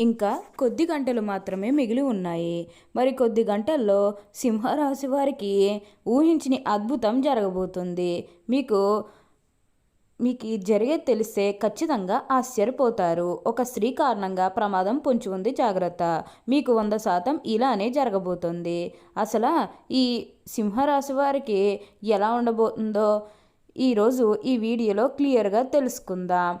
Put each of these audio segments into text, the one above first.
ఇంకా కొద్ది గంటలు మాత్రమే మిగిలి ఉన్నాయి. మరి కొద్ది గంటల్లో సింహరాశి వారికి ఊహించిన అద్భుతం జరగబోతుంది. మీకు మీకు ఇది జరిగేది తెలిస్తే ఖచ్చితంగా ఆశ్చర్యపోతారు. ఒక స్త్రీ కారణంగా ప్రమాదం పొంచి ఉంది జాగ్రత్త. మీకు వంద శాతం ఇలానే జరగబోతుంది. అసలు ఈ సింహరాశి వారికి ఎలా ఉండబోతుందో ఈరోజు ఈ వీడియోలో క్లియర్గా తెలుసుకుందాం.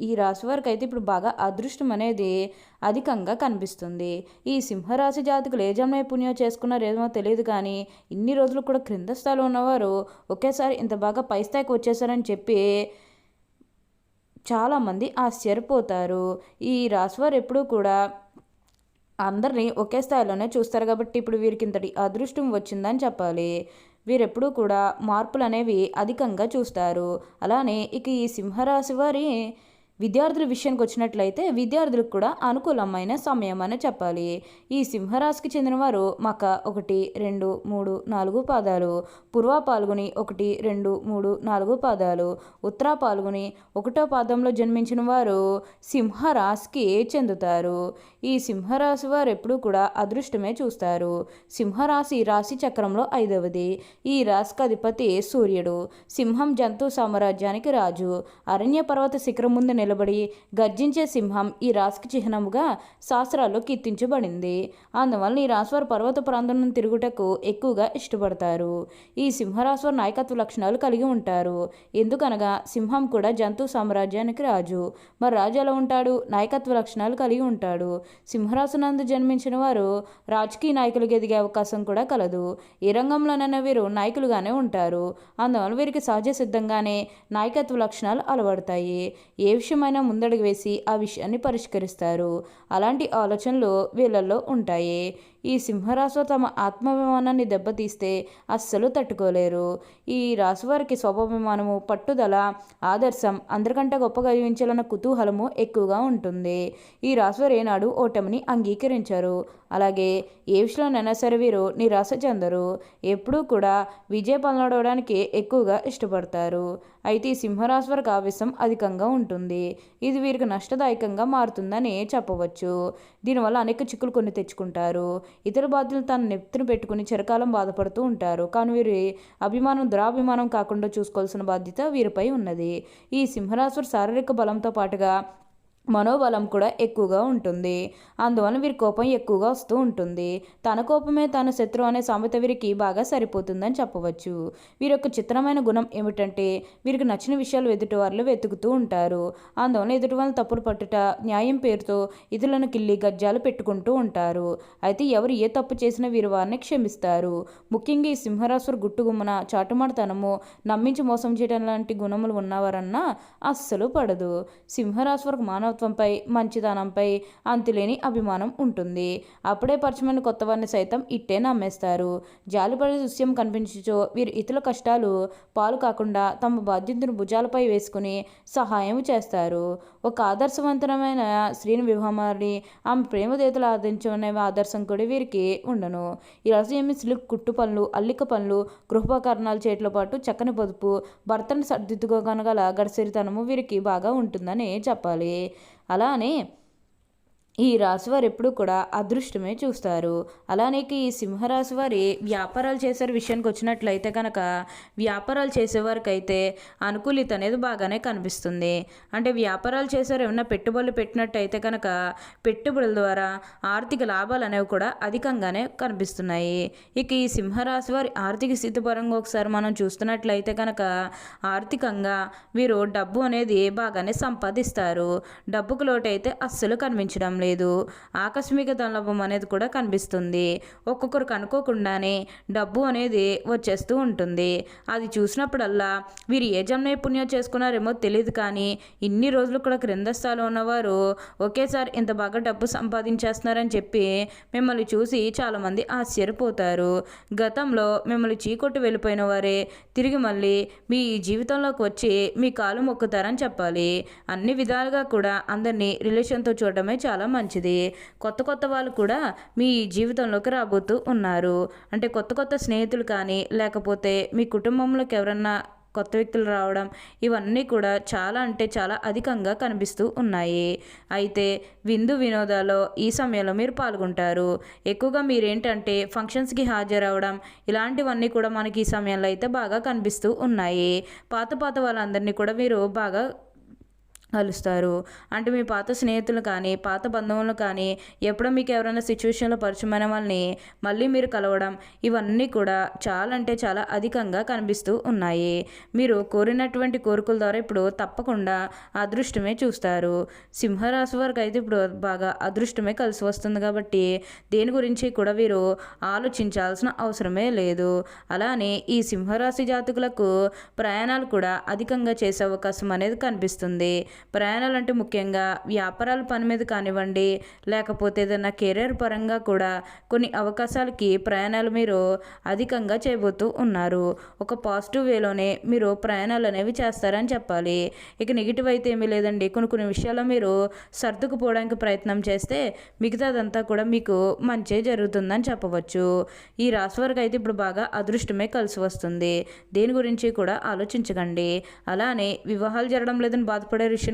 ఈ రాశి వారికి అయితే ఇప్పుడు బాగా అదృష్టం అనేది అధికంగా కనిపిస్తుంది. ఈ సింహరాశి జాతకులు ఏ జన్మ పుణ్యం చేసుకున్నారో ఏమో తెలియదు కానీ ఇన్ని రోజులు కూడా క్రింద స్థాయిలో ఉన్నవారు ఒకేసారి ఇంత బాగా పై స్థాయికి వచ్చేసారని చెప్పి చాలామంది ఆశ్చర్యపోతారు. ఈ రాశివారు ఎప్పుడూ కూడా అందరినీ ఒకే స్థాయిలోనే చూస్తారు కాబట్టి ఇప్పుడు వీరికి ఇంతటి అదృష్టం వచ్చిందని చెప్పాలి. వీరెప్పుడూ కూడా మార్పులు అనేవి అధికంగా చూస్తారు. అలానే ఇక ఈ సింహరాశి వారి విద్యార్థుల విషయానికి వచ్చినట్లయితే విద్యార్థులకు కూడా అనుకూలమైన సమయం అని చెప్పాలి. ఈ సింహరాశికి చెందినవారు మక ఒకటి రెండు మూడు నాలుగు పాదాలు. పూర్వ పాల్గొని ఒకటి రెండు మూడు నాలుగు పాదాలు. ఉత్తర పాల్గొని ఒకటో పాదంలో జన్మించిన వారు సింహరాశికి చెందుతారు. ఈ సింహరాశి వారు ఎప్పుడూ కూడా అదృష్టమే చూస్తారు. సింహరాశి రాశి చక్రంలో ఐదవది. ఈ రాశికి అధిపతి సూర్యుడు. సింహం జంతు సామ్రాజ్యానికి రాజు. అరణ్య పర్వత శిఖరం ముందు నిలబడి గర్జించే సింహం ఈ రాశికి చిహ్నముగా శాస్త్రాల్లో కీర్తించబడింది. అందువల్ల ఈ రాశివారు పర్వత ప్రాంతం తిరుగుటకు ఎక్కువగా ఇష్టపడతారు. ఈ సింహరాశివారు నాయకత్వ లక్షణాలు కలిగి ఉంటారు. ఎందుకనగా సింహం కూడా జంతు సామ్రాజ్యానికి రాజు. మరి రాజు ఎలా ఉంటాడు? నాయకత్వ లక్షణాలు కలిగి ఉంటాడు. సింహరాశునందు జన్మించిన వారు రాజకీయ నాయకులుగా ఎదిగే అవకాశం కూడా కలదు. ఈ రంగంలోనైనా వీరు నాయకులుగానే ఉంటారు. అందువల్ల వీరికి సహజ సిద్ధంగానే నాయకత్వ లక్షణాలు అలవడతాయి. ఏ విషయం కొంచెమైనా ముందడుగు వేసి ఆ విషయాన్ని పరిష్కరిస్తారు. అలాంటి ఆలోచనలు వీళ్ళల్లో ఉంటాయి. ఈ సింహరాశి తమ ఆత్మాభిమానాన్ని దెబ్బతీస్తే అస్సలు తట్టుకోలేరు. ఈ రాశివారికి స్వభాభిమానము పట్టుదల ఆదర్శం అందరికంటే గొప్పగా జీవించాలన్న కుతూహలము ఎక్కువగా ఉంటుంది. ఈ రాశివారు ఏనాడు ఓటమిని అంగీకరించారు. అలాగే ఏ విషయంలోనైనా సరే వీరు నిరాశ చెందరు. ఎప్పుడూ కూడా విజయ పనులడవడానికి ఎక్కువగా ఇష్టపడతారు. అయితే ఈ సింహరాశి వారికి ఆవేశం అధికంగా ఉంటుంది. ఇది వీరికి నష్టదాయకంగా మారుతుందని చెప్పవచ్చు. దీనివల్ల అనేక చిక్కులు కొన్ని తెచ్చుకుంటారు. ఇతర బాధ్యులు తన నెత్తిన పెట్టుకుని చిరకాలం బాధపడుతూ ఉంటారు. కానీ వీరి అభిమానం దురాభిమానం కాకుండా చూసుకోవాల్సిన బాధ్యత వీరిపై ఉన్నది. ఈ సింహరాశుడు శారీరక బలంతో పాటుగా మనోబలం కూడా ఎక్కువగా ఉంటుంది. అందువలన వీరి కోపం ఎక్కువగా వస్తూ ఉంటుంది. తన కోపమే తన శత్రువు అనే సామెత వీరికి బాగా సరిపోతుందని చెప్పవచ్చు. వీరి యొక్క చిత్రమైన గుణం ఏమిటంటే వీరికి నచ్చిన విషయాలు ఎదుటి వారిలో వెతుకుతూ ఉంటారు. అందువలన ఎదుటి వాళ్ళని తప్పులు పట్టుట న్యాయం పేరుతో ఇతరులను కిల్లి గజ్జాలు పెట్టుకుంటూ ఉంటారు. అయితే ఎవరు ఏ తప్పు చేసినా వీరు వారిని క్షమిస్తారు. ముఖ్యంగా ఈ సింహరాశురు గుట్టుగుమ్మన చాటుమాడతనము నమ్మించి మోసం చేయడం లాంటి గుణములు ఉన్నవారన్నా అస్సలు పడదు. సింహరాశి మానవ మానవత్వంపై మంచిదనంపై అంతులేని అభిమానం ఉంటుంది. అప్పుడే పరిచయమైన కొత్త వారిని సైతం ఇట్టే నమ్మేస్తారు. జాలిపడే దృశ్యం కనిపించో వీరు ఇతరుల కష్టాలు పాలు కాకుండా తమ బాధ్యతను భుజాలపై వేసుకుని సహాయం చేస్తారు. ఒక ఆదర్శవంతమైన స్త్రీని వివాహమారి ఆమె ప్రేమదేతలు ఆదరించనే ఆదర్శం కూడా వీరికి ఉండను. ఈ ఏమి సిల్క్ కుట్టు పనులు అల్లిక పనులు గృహోపకరణాలు చేయటంతో పాటు చక్కని పొదుపు భర్తను సర్దిద్దుకోగనగల గడసరితనము వీరికి బాగా ఉంటుందని చెప్పాలి. అలానే ఈ రాశివారు ఎప్పుడు కూడా అదృష్టమే చూస్తారు. అలానే ఈ సింహరాశి వారి వ్యాపారాలు చేసే విషయానికి వచ్చినట్లయితే కనుక వ్యాపారాలు చేసేవారికి అయితే అనుకూలిత అనేది బాగానే కనిపిస్తుంది. అంటే వ్యాపారాలు చేసేవారు ఏమైనా పెట్టుబడులు పెట్టినట్టయితే కనుక పెట్టుబడుల ద్వారా ఆర్థిక లాభాలు అనేవి కూడా అధికంగానే కనిపిస్తున్నాయి. ఇక ఈ సింహరాశి వారి ఆర్థిక స్థితి పరంగా ఒకసారి మనం చూస్తున్నట్లయితే కనుక ఆర్థికంగా వీరు డబ్బు అనేది బాగానే సంపాదిస్తారు. డబ్బుకు లోటు అయితే అస్సలు కనిపించడం లేదు. ఆకస్మిక ధనలాభం అనేది కూడా కనిపిస్తుంది. ఒక్కొక్కరికి అనుకోకుండానే డబ్బు అనేది వచ్చేస్తూ ఉంటుంది. అది చూసినప్పుడల్లా వీరు ఏ జన్మ నైపుణ్యం చేసుకున్నారేమో తెలియదు కానీ ఇన్ని రోజులు కూడా క్రింద స్థాయిలో ఉన్నవారు ఒకేసారి ఇంత బాగా డబ్బు సంపాదించేస్తున్నారని చెప్పి మిమ్మల్ని చూసి చాలామంది ఆశ్చర్యపోతారు. గతంలో మిమ్మల్ని చీకొట్టు వెళ్ళిపోయిన వారే తిరిగి మళ్ళీ మీ జీవితంలోకి వచ్చి మీ కాలు మొక్కుతారని చెప్పాలి. అన్ని విధాలుగా కూడా అందరినీ రిలేషన్తో చూడటమే చాలా మంచిది. కొత్త కొత్త వాళ్ళు కూడా మీ జీవితంలోకి రాబోతూ ఉన్నారు. అంటే కొత్త కొత్త స్నేహితులు కానీ లేకపోతే మీ కుటుంబంలోకి ఎవరన్నా కొత్త వ్యక్తులు రావడం ఇవన్నీ కూడా చాలా అంటే చాలా అధికంగా కనిపిస్తూ ఉన్నాయి. అయితే విందు వినోదాల్లో ఈ సమయంలో మీరు పాల్గొంటారు. ఎక్కువగా మీరేంటంటే ఫంక్షన్స్కి హాజరవడం ఇలాంటివన్నీ కూడా మనకి ఈ సమయంలో అయితే బాగా కనిపిస్తూ ఉన్నాయి. పాత పాత వాళ్ళందరినీ కూడా మీరు బాగా కలుస్తారు అంటే మీ పాత స్నేహితులు కానీ పాత బంధువులు కానీ ఎప్పుడో మీకు ఎవరైనా సిచ్యువేషన్లో పరిచయమైన వాళ్ళని మళ్ళీ మీరు కలవడం ఇవన్నీ కూడా చాలా అంటే చాలా అధికంగా కనిపిస్తూ ఉన్నాయి. మీరు కోరినటువంటి కోరికల ద్వారా ఇప్పుడు తప్పకుండా అదృష్టమే చూస్తారు. సింహరాశి వారికి అయితే ఇప్పుడు బాగా అదృష్టమే కలిసి వస్తుంది కాబట్టి దేని గురించి కూడా వీరు ఆలోచించాల్సిన అవసరమే లేదు. అలానే ఈ సింహరాశి జాతకులకు ప్రయాణాలు కూడా అధికంగా చేసే అవకాశం అనేది కనిపిస్తుంది. ప్రయాణాలు అంటే ముఖ్యంగా వ్యాపారాల పని మీద కానివ్వండి లేకపోతే ఏదైనా కెరీర్ పరంగా కూడా కొన్ని అవకాశాలకి ప్రయాణాలు మీరు అధికంగా చేయబోతూ ఉన్నారు. ఒక పాజిటివ్ వేలోనే మీరు ప్రయాణాలు అనేవి చేస్తారని చెప్పాలి. ఇక నెగిటివ్ అయితే ఏమీ లేదండి. కొన్ని కొన్ని విషయాల్లో మీరు సర్దుకుపోవడానికి ప్రయత్నం చేస్తే మిగతాదంతా కూడా మీకు మంచి జరుగుతుందని చెప్పవచ్చు. ఈ రాశి వరకు అయితే ఇప్పుడు బాగా అదృష్టమే కలిసి వస్తుంది. దేని గురించి కూడా ఆలోచించకండి. అలానే వివాహాలు జరగడం లేదని బాధపడే విషయం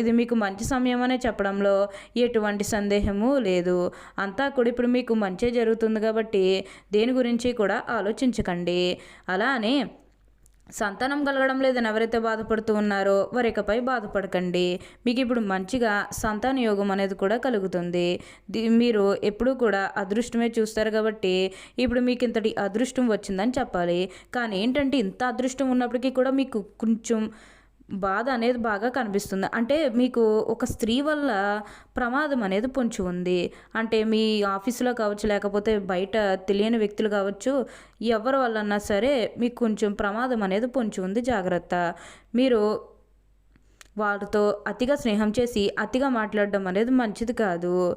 ఇది మీకు మంచి సమయం అనే చెప్పడంలో ఎటువంటి సందేహము లేదు. అంతా కూడా ఇప్పుడు మీకు మంచి జరుగుతుంది కాబట్టి దేని గురించి కూడా ఆలోచించకండి. అలానే సంతానం కలగడం లేదని ఎవరైతే బాధపడుతూ ఉన్నారో వారికపై బాధపడకండి. మీకు ఇప్పుడు మంచిగా సంతాన యోగం అనేది కూడా కలుగుతుంది. మీరు ఎప్పుడూ కూడా అదృష్టమే చూస్తారు కాబట్టి ఇప్పుడు మీకు ఇంతటి అదృష్టం వచ్చిందని చెప్పాలి. కానీ ఏంటంటే ఇంత అదృష్టం ఉన్నప్పటికీ కూడా మీకు కొంచెం బాధ అనేది బాగా కనిపిస్తుంది. అంటే మీకు ఒక స్త్రీ వల్ల ప్రమాదం అనేది పొంచి ఉంది. అంటే మీ ఆఫీసులో కావచ్చు లేకపోతే బయట తెలియని వ్యక్తులు కావచ్చు ఎవరి వల్లన్నా సరే మీకు కొంచెం ప్రమాదం అనేది పొంచి ఉంది జాగ్రత్త. మీరు వారితో అతిగా స్నేహం చేసి అతిగా మాట్లాడడం అనేది మంచిది కాదు.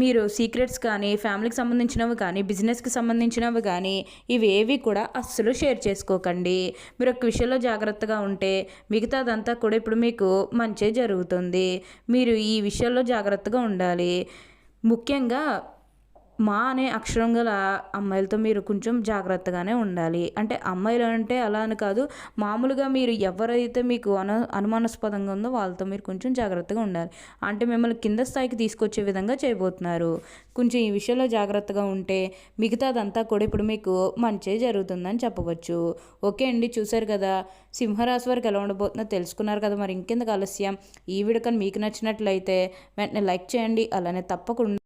మీరు సీక్రెట్స్ కానీ ఫ్యామిలీకి సంబంధించినవి కానీ బిజినెస్కి సంబంధించినవి కానీ ఇవేవి కూడా అస్సలు షేర్ చేసుకోకండి. మీరు ఒక విషయంలో జాగ్రత్తగా ఉంటే మిగతాదంతా కూడా ఇప్పుడు మీకు మంచి జరుగుతుంది. మీరు ఈ విషయంలో జాగ్రత్తగా ఉండాలి. ముఖ్యంగా మా అనే అక్షరం గల అమ్మాయిలతో మీరు కొంచెం జాగ్రత్తగానే ఉండాలి. అంటే అమ్మాయిలు అంటే అలా అని కాదు మామూలుగా మీరు ఎవరైతే మీకు అను అనుమానాస్పదంగా ఉందో వాళ్ళతో మీరు కొంచెం జాగ్రత్తగా ఉండాలి. అంటే మిమ్మల్ని కింద స్థాయికి తీసుకొచ్చే విధంగా చేయబోతున్నారు. కొంచెం ఈ విషయంలో జాగ్రత్తగా ఉంటే మిగతాదంతా కూడా ఇప్పుడు మీకు మంచి జరుగుతుందని చెప్పవచ్చు. ఓకే అండి చూశారు కదా? సింహరాశి వారికి ఎలా ఉండబోతుందో తెలుసుకున్నారు కదా? మరి ఇంకెందుకు ఆలస్యం? ఈ వీడియో కానీ మీకు నచ్చినట్లయితే వెంటనే లైక్ చేయండి. అలానే తప్పకుండా